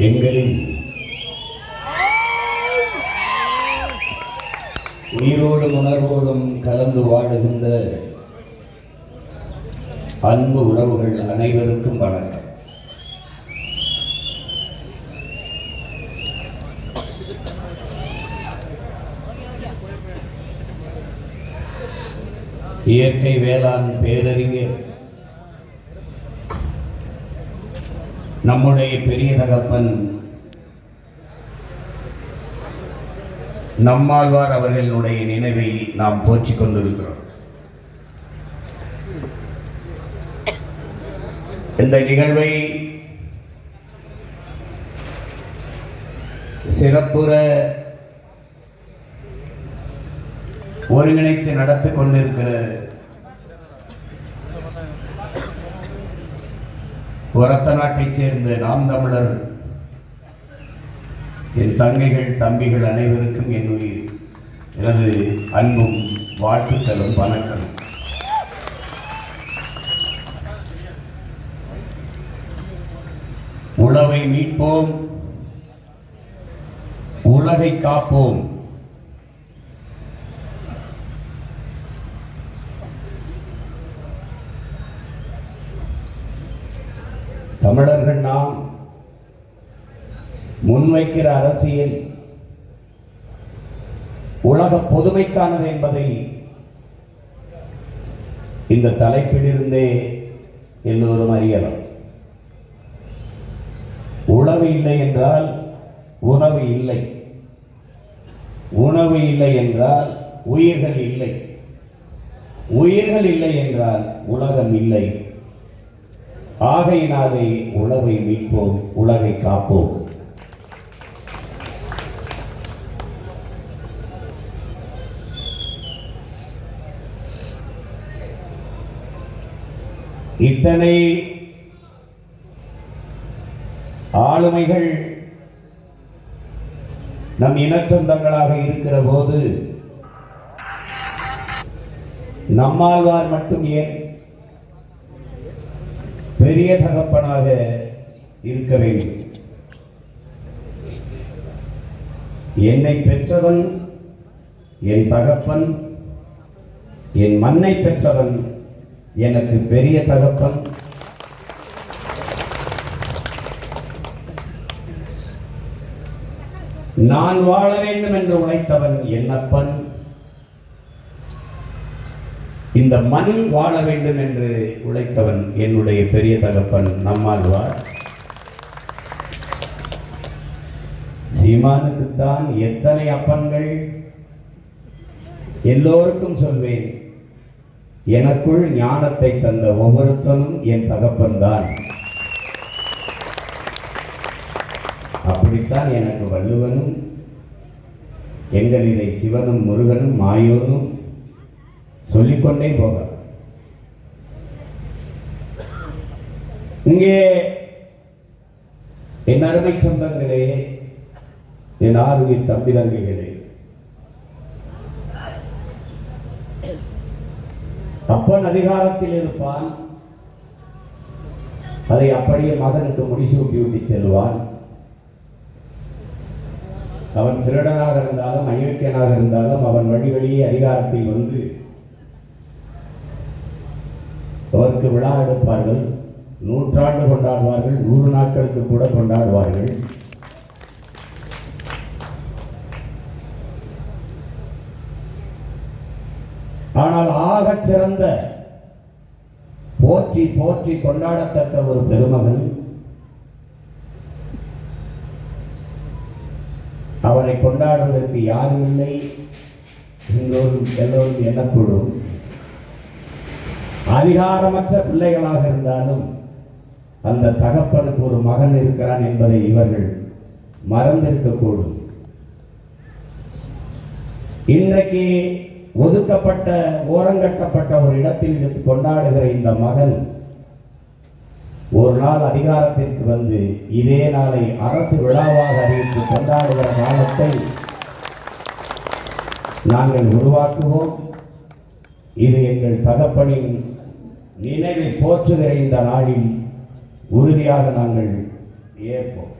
எங்களின் உயிரோடும் உணர்வோடும் கலந்து வாழுகின்ற அன்பு உறவுகள் அனைவருக்கும் வணக்கம். இயற்கை வேளாண் பேரறிஞர் நம்முடைய பெரிய தகப்பன் நம்மாழ்வார் அவர்களுடைய நினைவை நாம் போற்றிக் கொண்டிருக்கிறோம். இந்த நிகழ்வை சிறப்புற ஒருங்கிணைத்து நடத்தி கொண்டிருக்கிற உரத்த நாட்டைச் சேர்ந்த நாம் தமிழர் என் தங்கைகள் தம்பிகள் அனைவருக்கும் என் எனது அன்பும் வாழ்த்துக்களும் வணக்கம். உழவை மீட்போம். உலகை காப்போம். தமிழர்கள் நாம் முன்வைக்கிற அரசியல் உலக பொதுமைக்கானது என்பதை இந்த தலைப்பிலிருந்தே எல்லோரும் அறியலாம். உணவு இல்லை என்றால் உணவு இல்லை. உணவு இல்லை என்றால் உயிர்கள் இல்லை. உயிர்கள் இல்லை என்றால் உலகம் இல்லை. ஆகையினாலே உழவை மீட்போம் உலகை காப்போம். இத்தனை ஆளுமைகள் நம் இனச்சொந்தங்களாக இருக்கிற போது நம்மாழ்வார் மட்டும் ஏன் பெரிய தகப்பனாக இருக்க வேண்டும். என்னை பெற்றவன் என் தகப்பன் என் மண்ணை பெற்றவன் எனக்கு பெரிய தகப்பன். நான் வாழ வேண்டும் என்று உழைத்தவன் என் அப்பன் இந்த மண் வாழ வேண்டும் என்று உழைத்தவன் என்னுடைய பெரிய தகப்பன் நம்மாழ்வார் சீமானுக்குத்தான் எத்தனை அப்பன்கள்? எல்லோருக்கும் சொல்வேன் எனக்குள் ஞானத்தை தந்த ஒவ்வொருத்தனும் என் தகப்பன்தான் அப்படித்தான் எனக்கு வள்ளுவனும் எங்களிலே சிவனும் முருகனும் மாயோனும் சொல்லிக்கொண்டே போக. இங்கே என் அருமை சொந்தங்களே என் ஆறுவின் தம்பி தங்கைகளே அப்பன் அதிகாரத்தில் இருப்பான். அதை அப்படியே மகனுக்கு முடிசூட்டி விட்டு செல்வான். அவன் திருடனாக இருந்தாலும் அயோக்கியனாக இருந்தாலும் அவன் வழி வழியே அதிகாரத்தில் வந்து அவருக்கு விழா எடுப்பார்கள். நூற்றாண்டு கொண்டாடுவார்கள். நூறு நாட்களுக்கு கூட கொண்டாடுவார்கள். ஆனால் ஆகச் சிறந்த போற்றி போற்றி கொண்டாடத்தக்க ஒரு பெருமகன் அவரை கொண்டாடுவதற்கு யாரும் இல்லை. எல்லோரும் எல்லோரும் எண்ணக்கூடும். அதிகாரமற்ற பிள்ளைகளாக இருந்தாலும் அந்த தகப்பனுக்கு ஒரு மகன் இருக்கிறான் என்பதை இவர்கள் மறந்திருக்கக்கூடும். இன்றைக்கு ஒதுக்கப்பட்ட ஓரங்கட்டப்பட்ட ஒரு இடத்தில் இருந்து கொண்டாடுகிற இந்த மகன் ஒரு நாள் அதிகாரத்திற்கு வந்து இதே நாளை அரசு விழாவாக அறிவித்து கொண்டாடுகிற காலத்தை நாங்கள் உருவாக்குவோம். இது எங்கள் தகப்பனின் நினைவை போற்றுகிற இந்த நாளில் உறுதியாக நாங்கள் ஏற்போம்.